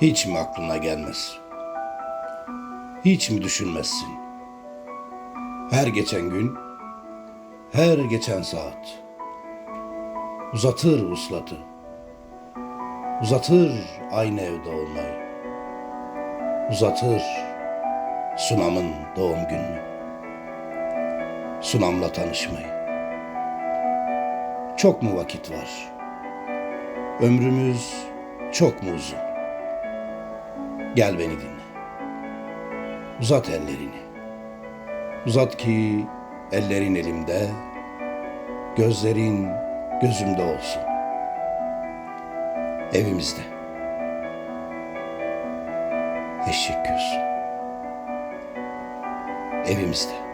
Hiç mi aklına gelmez? Hiç mi düşünmezsin? Her geçen gün, her geçen saat uzatır uslatı. Uzatır aynı evde olmayı. Uzatır Sunam'ın doğum gününü. Sunam'la tanışmayı. Çok mu vakit var? Ömrümüz çok mu uzun? Gel beni dinle. Uzat ellerini. Uzat ki ellerin elimde, gözlerin gözümde olsun. Evimizde. Eşek göz. Evimizde.